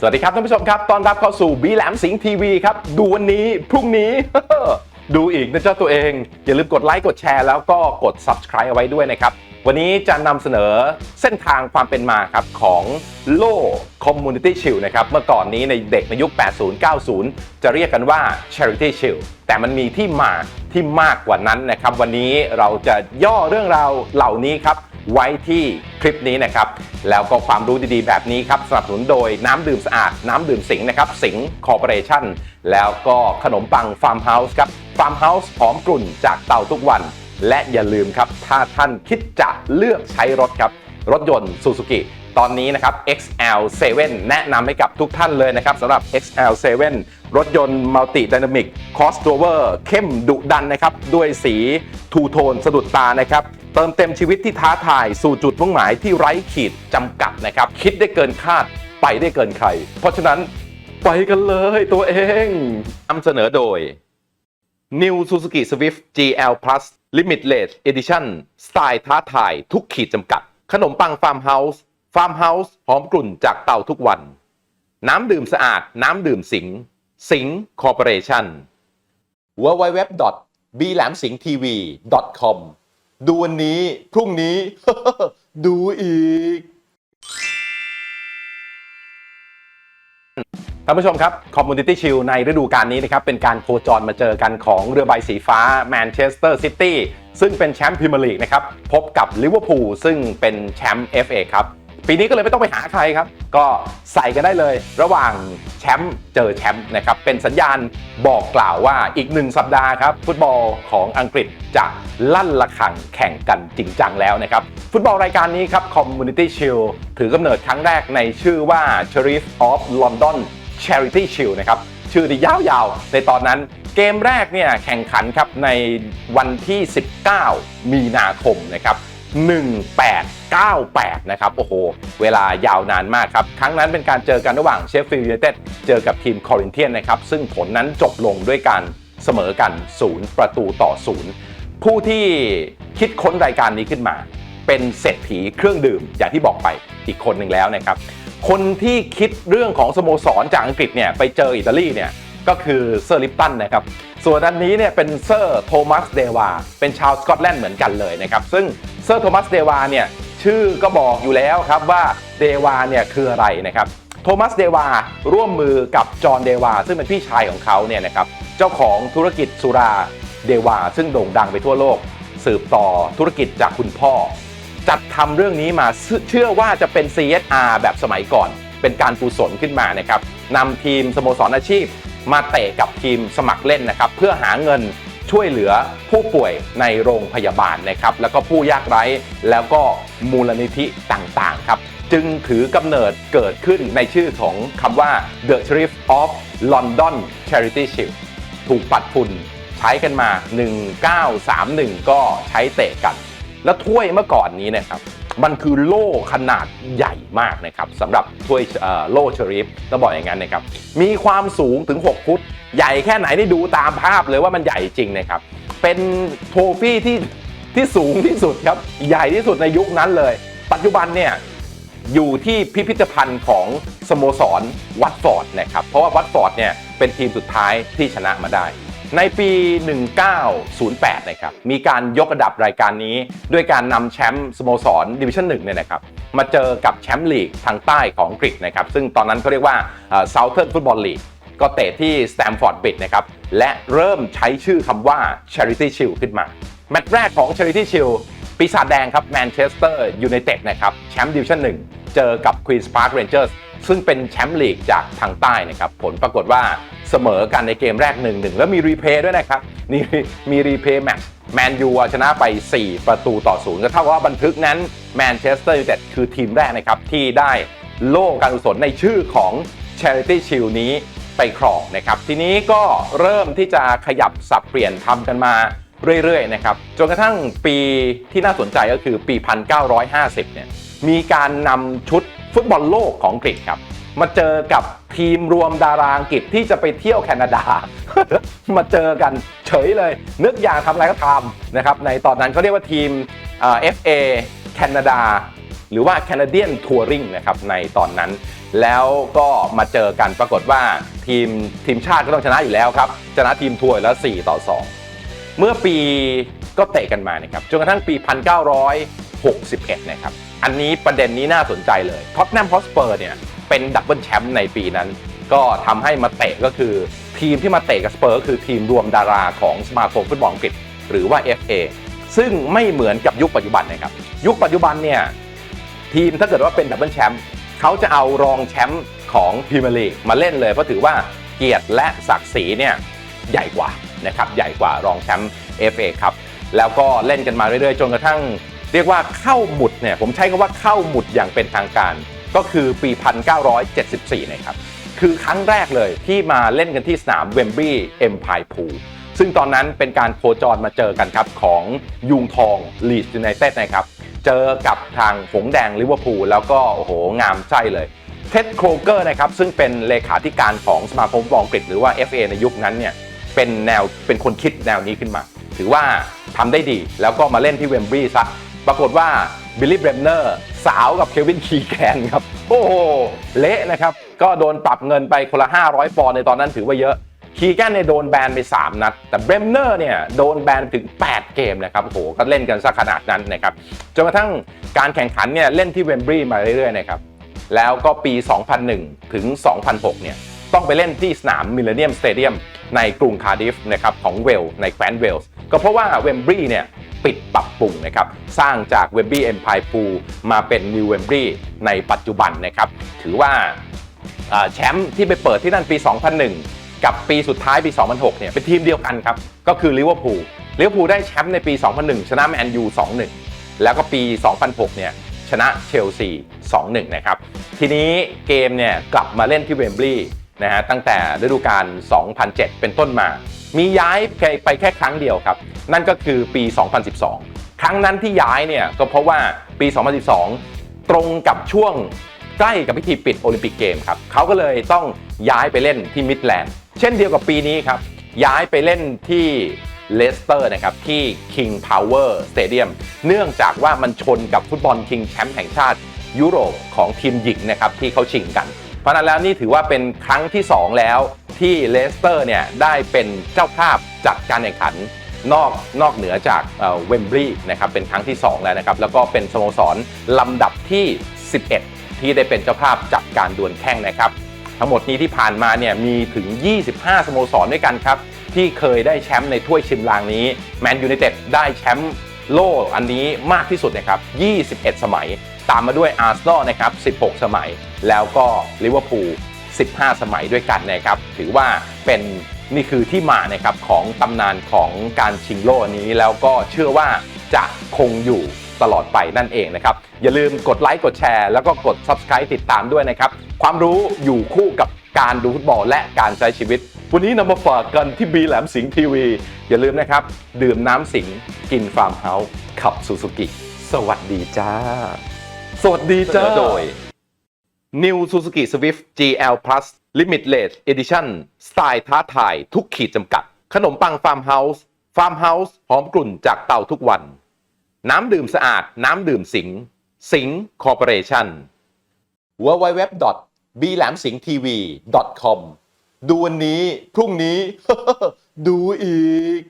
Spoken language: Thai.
สวัสดีครับท่านผู้ชมครับ ตอนรับเข้าสู่บีแหลมสิงห์ทีวีครับ ดูวันนี้พรุ่งนี้ ดูอีกนะเจ้าตัวเอง อย่าลืมกดไลค์กดแชร์แล้วก็กด Subscribe เอาไว้ด้วยนะครับ วันนี้จะนำเสนอเส้นทางความเป็นมาครับ ของโล่ Community Shield นะครับ เมื่อก่อนนี้ในเด็กในยุค 80-90 จะเรียกกันว่า Charity Shield แต่มันมีที่มาที่มากกว่านั้นนะครับ วันนี้เราจะย่อเรื่องราวเหล่านี้ครับ ไว้ที่คลิปนี้นะครับ แล้วก็ความรู้ดีๆ แบบนี้ครับสนับสนุนโดยน้ำดื่มสะอาด น้ำดื่มสิงห์นะครับ สิงห์คอร์ปอเรชั่นแล้วก็ขนมปังฟาร์มเฮาส์ครับฟาร์มเฮาส์หอมกลุ่นจากเตาทุกวัน และอย่าลืมครับ ถ้าท่านคิดจะเลือกใช้รถครับ รถยนต์ Suzuki ตอนนี้นะครับ XL7 แนะนำให้กับทุกท่านเลยนะครับสำหรับ XL7 รถยนต์มัลติ d y นามิกคอสโ o เวอร์เข้มดุดันนะครับ ด้วยสีทูโทนสะดุดตานะครับ เติมเต็มชีวิตที่ท้าทายสู่จุดมุ่งหมายที่ไร้ขีดจำกัดนะครับ คิดได้เกินคาดไปได้เกินใคร เพราะฉะนั้นไปกันเลยตัวเองนำเสนอโดย New Suzuki Swift GL Plus Limitless Edition สไตล์ท้าทายทุกขีดจำกัด ขนมปังฟาร์มเฮาส์ฟาร์มเฮาส์หอมกลุ่นจากเตาทุกวัน น้ำดื่มสะอาดน้ำดื่มสิง สิงคอร์ปอเรชั่น w w w b l a m s i n g t v com ดูวันนี้ พรุ่งนี้ ดูอีก ท่านผู้ชมครับ Community Shield ในฤดูกาลนี้นะครับ เป็นการโคจรมาเจอกันของเรือใบสีฟ้าแมนเชสเตอร์ซิตี้ซึ่งเป็นแชมป์พรีเมียร์ลีกนะครับ พบกับลิเวอร์พูลซึ่งเป็นแชมป์ FA ครับ ปีนี้ก็เลยไม่ต้องไปหาใครครับ ก็ใส่กันได้เลย ระหว่างแชมป์เจอแชมป์นะครับเป็นสัญญาณบอกกล่าวว่าอีกหนึ่งสัปดาห์ครับ ฟุตบอลของอังกฤษจะลั่นระฆังแข่งกันจริงจังแล้วนะครับ ฟุตบอลรายการนี้ครับ Community Shield ถือกำเนิดครั้งแรกในชื่อว่า Sheriff of London Charity Shield นะครับชื่อที่ยาวๆ ในตอนนั้นเกมแรกเนี่ยแข่งขันครับในวันที่ 19 มีนาคมนะครับ 98 นะครับ โอ้โห เวลายาวนานมากครับ ครั้งนั้นเป็นการเจอกันระหว่างเชฟฟิลด์ยูไนเต็ดเจอกับทีมคอรินเทียนนะครับ ซึ่งผลนั้นจบลงด้วยการเสมอกัน 0 ประตูต่อ 0 ผู้ที่คิดค้นรายการนี้ขึ้นมา เป็นเศรษฐีเครื่องดื่มอย่างที่บอกไปอีกคนหนึ่งแล้วนะครับ คนที่คิดเรื่องของสโมสรจากอังกฤษเนี่ยไปเจออิตาลีเนี่ยก็คือเซอร์ลิปตันนะครับ ส่วนอันนี้เนี่ยเป็นเซอร์โทมัสเดวา เป็นชาวสกอตแลนด์เหมือนกันเลยนะครับ ซึ่งเซอร์โทมัสเดวาเนี่ย ชื่อก็บอกอยู่แล้วครับว่าเดวาเนี่ยคืออะไรนะครับโทมัสเดวาร่วมมือกับจอห์นเดวาซึ่งเป็นพี่ชายของเขาเนี่ยนะครับเจ้าของธุรกิจสุราเดวาซึ่งโด่งดังไปทั่วโลก สืบต่อธุรกิจจากคุณพ่อ จัดทำเรื่องนี้มาเชื่อว่าจะเป็น CSR แบบสมัยก่อน เป็นการกุศลขึ้นมานะครับนำทีมสโมสรอาชีพ มาเตะกับทีมสมัครเล่นนะครับเพื่อหาเงิน ช่วยเหลือผู้ป่วยในโรงพยาบาลนะครับ แล้วก็ผู้ยากไร้แล้วก็มูลนิธิต่างๆครับ จึงถือกำเนิดเกิดขึ้นในชื่อของคำว่า The Sheriff of London Charity Shield ถูกปัดฝุ่นใช้กันมา 1931 ก็ใช้เตะกัน แล้วถ้วยเมื่อก่อนนี้นะครับ มันคือโล่ขนาดใหญ่มากนะครับสำหรับถ้วยโล่เชอริฟต้องบอกอย่างนั้นนะครับ มีความสูงถึง 6 ฟุต ใหญ่แค่ไหนนี่ดูตามภาพเลยว่ามันใหญ่จริงนะครับ เป็นโทฟี่ที่ที่สูงที่สุดครับ ใหญ่ที่สุดในยุคนั้นเลย ปัจจุบันเนี่ยอยู่ที่พิพิธภัณฑ์ของสโมสรวัตฟอร์ดนะครับ เพราะว่าวัตฟอร์ดเนี่ยเป็นทีมสุดท้ายที่ชนะมาได้ ในปี 1908 นะครับ มีการยกระดับรายการนี้ ด้วยการนำแชมป์สโมสรดิวิชั่น1เนี่ยนะครับ มาเจอกับแชมป์ลีกทางใต้ของอังกฤษนะครับ ซึ่งตอนนั้นเขาเรียกว่า Southern Football League ก็เตะที่ Stamford Bridge นะครับ และเริ่มใช้ชื่อคำว่า Charity Shield ขึ้นมา แมตช์แรกของ Charity Shield ปีศาจแดงครับแมนเชสเตอร์ยูไนเต็ดนะครับ แชมป์ดิวิชั่น1เจอกับ Queen's Park Rangers ซึ่งเป็นแชมป์ลีกจากทางใต้นะครับ ผลปรากฏว่าเสมอกันในเกมแรก1-1แล้วมีรีเพย์ด้วยนะครับนี่มีรีเพย์แมตช์แมนยูชนะไป 4 ประตูต่อ0ก็เท่ากับว่าบันทึกนั้นแมนเชสเตอร์ยูไนเต็ดคือทีมแรกนะครับ ที่ได้โล่การกุศลในชื่อของ Charity Shield นี้ไปครองนะครับ ทีนี้ก็เริ่มที่จะขยับสับเปลี่ยนทำกันมาเรื่อยๆนะครับจนกระทั่งปีที่น่าสนใจก็คือปี 1950 เนี่ยมีการนำชุด ฟุตบอลโลกของอังกฤษครับ มาเจอกับทีมรวมดาราอังกฤษที่จะไปเที่ยวแคนาดา มาเจอกันเฉยเลย นึกอยากทำอะไรก็ทำนะครับ ในตอนนั้นเขาเรียกว่าทีมเอ่อ FA แคนาดาหรือว่า Canadian Touring นะครับในตอนนั้น แล้วก็มาเจอกันปรากฏว่าทีมทีมชาติก็ต้องชนะอยู่แล้วครับ ชนะทีมทัวร์แล้ว 4 ต่อ 2 เมื่อปีก็เตะกันมานะครับจนกระทั่งปี 1961 นะครับ อันนี้ประเด็นนี้น่าสนใจเลยท็อตแนมฮอสเปอร์เนี่ยเป็นดับเบิลแชมป์ในปีนั้น ก็ทำให้มาเตะก็คือ ทีมที่มาเตะกับสเปอร์คือทีมรวมดาราของสมาคมฟุตบอลอังกฤษหรือว่า FA ซึ่งไม่เหมือนกับยุคปัจจุบันนะครับ ยุคปัจจุบันเนี่ยทีมถ้าเกิดว่าเป็นดับเบิลแชมป์เขาจะเอารองแชมป์ของพรีเมียร์ลีกมาเล่นเลย เพราะถือว่าเกียรติและศักดิ์ศรีเนี่ยใหญ่กว่านะครับใหญ่กว่า รองแชมป์ FA ครับแล้วก็เล่นกันมาเรื่อยๆ จนกระทั่ง เรียกว่าเข้าหมุดเนี่ยผมใช้คำว่าเข้าหมุดอย่างเป็นทางการ ก็คือปี 1974 นะครับ คือครั้งแรกเลยที่มาเล่นกันที่สนามเวมบรีเอ็มพายพูซึ่งตอนนั้นเป็นการโคจรมาเจอกันครับของยุงทองลีดยูไนเต็ดนะครับ เจอกับทางหงแดงลิเวอร์พูลแล้วก็โอ้โหงามใจเลยเท็ดโครเกอร์นะครับซึ่งเป็นเลขาธิการของสมาคมฟุตบอลอังกฤษหรือว่า FA ในยุคนั้นเนี่ยเป็นแนวเป็นคนคิดแนวนี้ขึ้นมา ถือว่าทำได้ดีแล้วก็มาเล่นที่เวมบรีซะ ปรากฏว่าบิลลี่เบรมเนอร์สาวกับเควินคีแคนครับ โอ้โห เละนะครับ ก็โดนปรับเงินไปคนละ 500 ปอนด์ในตอนนั้นถือว่าเยอะคีแกนเนี่ยโดนแบนไป 3 นัด แต่เบรมเนอร์เนี่ยโดนแบนถึง 8 เกมนะครับโอ้โหก็เล่นกันซะขนาดนั้นนะครับจนกระทั่งการแข่งขันเนี่ยเล่นที่เวมบรีมาเรื่อยๆนะครับแล้วก็ปี 2001 ถึง 2006 เนี่ยต้องไปเล่นที่สนามมิลเลนเนียมสเตเดียมในกรุงคาร์ดิฟนะครับของเวลในแคว้นเวลส์ก็เพราะว่าเวมบรีเนี่ย ปิดปรับปรุงนะครับสร้างจากเวมบรีเอ็มพายพูมาเป็นนิวเวมบรีในปัจจุบันนะครับถือว่าอ่าแชมป์ที่ไปเปิดที่นั่นปี 2001 กับปีสุดท้ายปี 2006 เนี่ยเป็นทีมเดียวกันครับ ก็คือลิเวอร์พูลลิเวอร์พูลได้แชมป์ในปี 2001 ชนะแมนยู 2-1 แล้วก็ปี 2006 เนี่ยชนะเชลซี 2-1 นะครับ ทีนี้เกมเนี่ยกลับมาเล่นที่เวมบลีย์ นะฮะตั้งแต่ฤดูกาล 2007 เป็นต้นมา มีย้ายไปแค่ครั้งเดียวครับ นั่นก็คือปี 2012 ครั้งนั้นที่ย้ายเนี่ยก็เพราะว่าปี 2012 ตรงกับช่วงใกล้กับพิธีปิดโอลิมปิกเกมครับเขาก็เลยต้องย้ายไปเล่นที่มิดแลนด์เช่นเดียวกับปีนี้ครับ ย้ายไปเล่นที่เลสเตอร์นะครับที่ King Power Stadium เนื่องจากว่ามันชนกับฟุตบอลคิงแชมป์แห่งชาติยุโรปของทีมหญิงนะครับที่เขาชิงกัน ราะนั้นแล้วนี่ถือว่าเป็นครั้งที่ 2 แล้วที่เลสเตอร์เนี่ยได้เป็นเจ้าภาพจัดการแข่งขันนอกนอกเหนือจากเวมบรีนะครับเป็นครั้งที่ 2 แล้วนะครับแล้วก็เป็นสโมสรลำดับที่ 11 ที่ได้เป็นเจ้าภาพจัดการดวลแข่งนะครับ ทั้งหมดนี้ที่ผ่านมาเนี่ยมีถึง 25 สโมสรด้วยกันครับที่เคยได้แชมป์ในถ้วยชิมลางนี้แมนยูไนเต็ดได้แชมป์โล่อันนี้มากที่สุดนะครับ 21 สมัย ตามมาด้วยอาร์เซนอลนะครับ 16 สมัย แล้วก็ลิเวอร์พูล 15 สมัยด้วยกันนะครับ ถือว่าเป็นนี่คือที่มานะครับของตำนานของการชิงโล่นนี้ แล้วก็เชื่อว่าจะคงอยู่ตลอดไปนั่นเองนะครับ อย่าลืมกดไลค์กดแชร์แล้วก็กด Subscribe ติดตามด้วยนะครับ ความรู้อยู่คู่กับการดูฟุตบอลและการใช้ชีวิต วันนี้นำมาฝากกันที่บีแหลมสิงห์ทีวี อย่าลืมนะครับ ดื่มน้ำสิงห์กินฟาร์มเฮาส์ขับซูซูกิ สวัสดีจ้า สวัสดีจ้าโดย New Suzuki Swift GL Plus Limited Edition สไตล์ท้าทายทุกขีดจำกัด ขนมปังฟาร์มเฮาส์ฟาร์มเฮาส์หอมกลุ่นจากเตาทุกวัน น้ำดื่มสะอาด น้ำดื่มสิง สิงคอร์ปอเรชั่น w w w b l a m s i n g t v c o m ดูวันนี้ พรุ่งนี้ ดูอีก